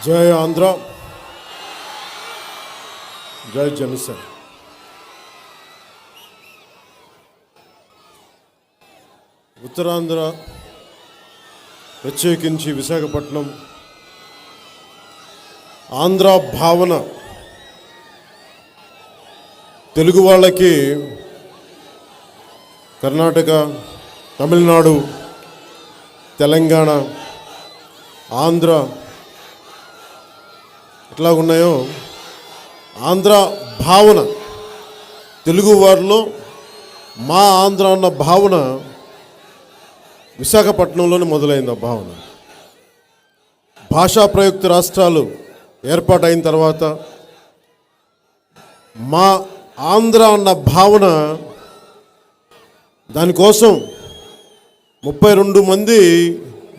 జై ఆంధ్ర. జై జనసేన. ఉత్తరాంధ్ర ప్రత్యేకించి విశాఖపట్నం. ఆంధ్ర భావన. తెలుగు వాళ్ళకి కర్ణాటక తమిళనాడు తెలంగాణ ఆంధ్ర ఎట్లా ఉన్నాయో ఆంధ్ర భావన తెలుగు వారిలో మా ఆంధ్ర అన్న భావన విశాఖపట్నంలోనే మొదలైంది ఆ భావన. భాషా ప్రయుక్త రాష్ట్రాలు ఏర్పాటైన తర్వాత మా ఆంధ్ర అన్న భావన దానికోసం ముప్పై రెండు మంది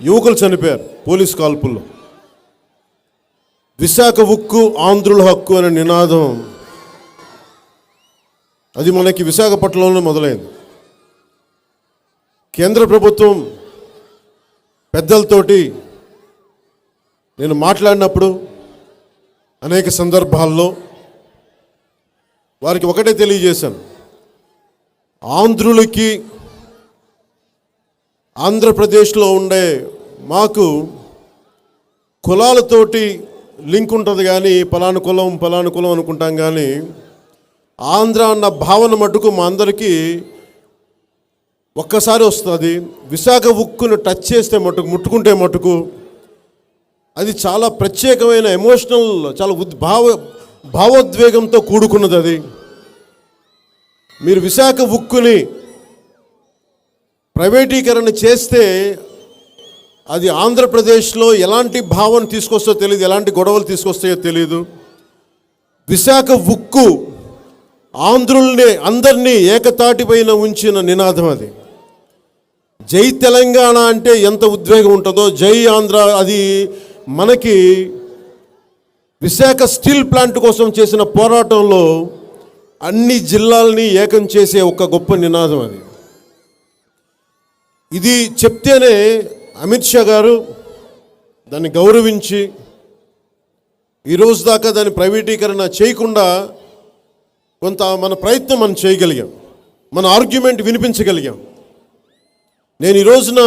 యువకులు చనిపోయారు పోలీస్ కాల్పుల్లో. విశాఖ ఉక్కు ఆంధ్రుల హక్కు అనే నినాదం. అది మనకి విశాఖపట్నంలో మొదలైంది. కేంద్ర ప్రభుత్వం పెద్దలతోటి నేను మాట్లాడినప్పుడు అనేక సందర్భాల్లో వారికి ఒకటే తెలియజేశాను. ఆంధ్రులకి ఆంధ్రప్రదేశ్లో ఉండే మాకు కులాలతోటి లింక్ ఉంటుంది కానీ పలాను కులం పలాను కులం అనుకుంటాం కానీ ఆంధ్ర అన్న భావన మటుకు మా అందరికీ ఒక్కసారి వస్తుంది. విశాఖ ఉక్కును టచ్ చేస్తే మటుకు ముట్టుకుంటే మటుకు అది చాలా ప్రత్యేకమైన ఎమోషనల్ చాలా ఉద్భావ భావోద్వేగంతో కూడుకున్నది అది. మీరు విశాఖ ఉక్కుని ప్రైవేటీకరణ చేస్తే అది ఆంధ్రప్రదేశ్లో ఎలాంటి భావన తీసుకొస్తో తెలియదు ఎలాంటి గొడవలు తీసుకొస్తాయో తెలియదు విశాఖ ఉక్కు ఆంధ్రుల్ని అందరినీ ఏకతాటిపైన ఉంచిన నినాదం అది. జై తెలంగాణ అంటే ఎంత ఉద్వేగం ఉంటుందో జై ఆంధ్ర అది మనకి విశాఖ స్టీల్ ప్లాంట్ కోసం చేసిన పోరాటంలో అన్ని జిల్లాల్ని ఏకం చేసే ఒక గొప్ప నినాదం అది. ఇది చెప్తేనే అమిత్ షా గారు దాన్ని గౌరవించి ఈరోజు దాకా దాని ప్రైవేటీకరణ చేయకుండా కొంత మన ప్రయత్నం మనం చేయగలిగాం. మన ఆర్గ్యుమెంట్ వినిపించగలిగాం. నేను ఈ రోజున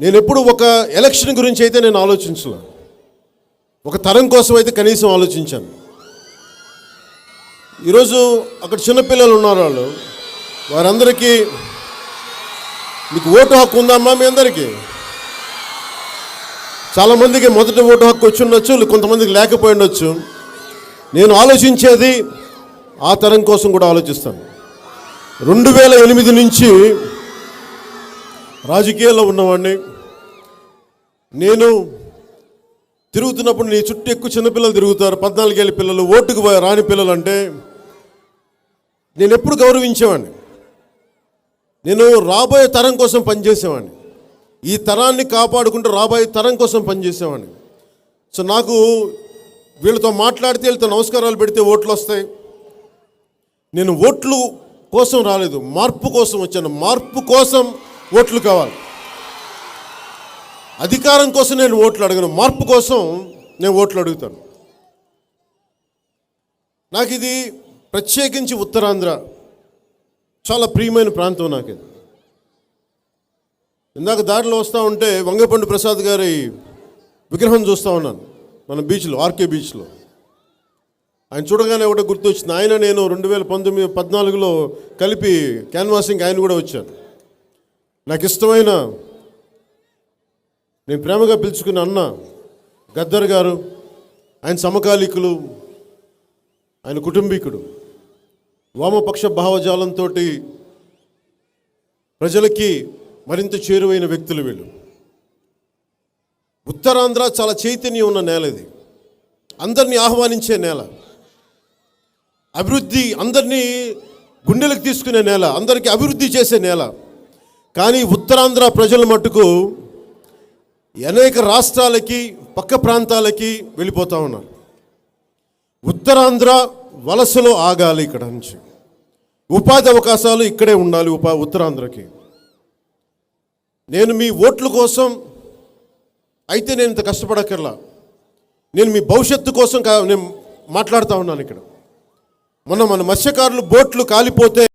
నేను ఎప్పుడు ఒక ఎలక్షన్ గురించి అయితే నేను ఆలోచించలే. ఒక తరం కోసం అయితే కనీసం ఆలోచించాను. ఈరోజు అక్కడ చిన్నపిల్లలు ఉన్నారు వాళ్ళు. వారందరికీ మీకు ఓటు హక్కు ఉందమ్మా మీ అందరికీ? చాలామందికి మొదటి ఓటు హక్కు వచ్చి ఉండొచ్చు కొంతమందికి లేకపోయి ఉండొచ్చు. నేను ఆలోచించేది ఆ తరం కోసం కూడా ఆలోచిస్తాను. రెండు వేల ఎనిమిది నుంచి రాజకీయాల్లో ఉన్నవాడిని నేను తిరుగుతున్నప్పుడు నీ చుట్టూ ఎక్కువ చిన్నపిల్లలు తిరుగుతారు పద్నాలుగేళ్ళ పిల్లలు ఓటుకు రాని పిల్లలు అంటే నేను ఎప్పుడు గౌరవించేవాడిని నేను రాబోయే తరం కోసం పనిచేసేవాడిని. ఈ తరాన్ని కాపాడుకుంటూ రాబోయే తరం కోసం పనిచేసేవాడిని. సో నాకు వీళ్ళతో మాట్లాడితే వీళ్ళతో నమస్కారాలు పెడితే ఓట్లు వస్తాయి. నేను ఓట్లు కోసం రాలేదు మార్పు కోసం వచ్చాను. మార్పు కోసం ఓట్లు కావాలి. అధికారం కోసం నేను ఓట్లు అడగను మార్పు కోసం నేను ఓట్లు అడుగుతాను. నాకు ఇది ప్రత్యేకించి ఉత్తరాంధ్ర చాలా ప్రియమైన ప్రాంతం నాకు ఇది ఇందాక దారిలో వస్తూ ఉంటే వంగపండు ప్రసాద్ గారి విగ్రహం చూస్తూ ఉన్నాను మన బీచ్లో ఆర్కే బీచ్లో. ఆయన చూడగానే ఒకటి గుర్తొచ్చింది ఆయన నేను రెండు వేల పంతొమ్మిది పద్నాలుగులో కలిపి క్యాన్వాసింగ్ ఆయన కూడా వచ్చాను నాకు ఇష్టమైన నేను ప్రేమగా పిలుచుకున్న అన్న గద్దర్ గారు ఆయన సమకాలీకులు ఆయన కుటుంబీకుడు. వామపక్ష భావజాలంతో ప్రజలకి మరింత చేరువైన వ్యక్తులు వీళ్ళు. ఉత్తరాంధ్ర చాలా చైతన్యం ఉన్న నేల ఇది. అందరినీ ఆహ్వానించే నేల. అభివృద్ధి అందరినీ గుండెలకు తీసుకునే నేల అందరికీ అభివృద్ధి చేసే నేల. కానీ ఉత్తరాంధ్ర ప్రజల మట్టుకు అనేక రాష్ట్రాలకి పక్క ప్రాంతాలకి వెళ్ళిపోతూ ఉన్నారు. ఉత్తరాంధ్ర వలసలో ఆగాలి ఇక్కడ నుంచి. ఉపాధి అవకాశాలు ఇక్కడే ఉండాలి ఉపా ఉత్తరాంధ్రకి. నేను మీ ఓట్ల కోసం అయితే నేను ఇంత కష్టపడక్కర్లా. నేను మీ భవిష్యత్తు కోసం కా- నేను మాట్లాడుతూ ఉన్నాను ఇక్కడ. మొన్న మన మత్స్యకారులు బోట్లు కాలిపోతే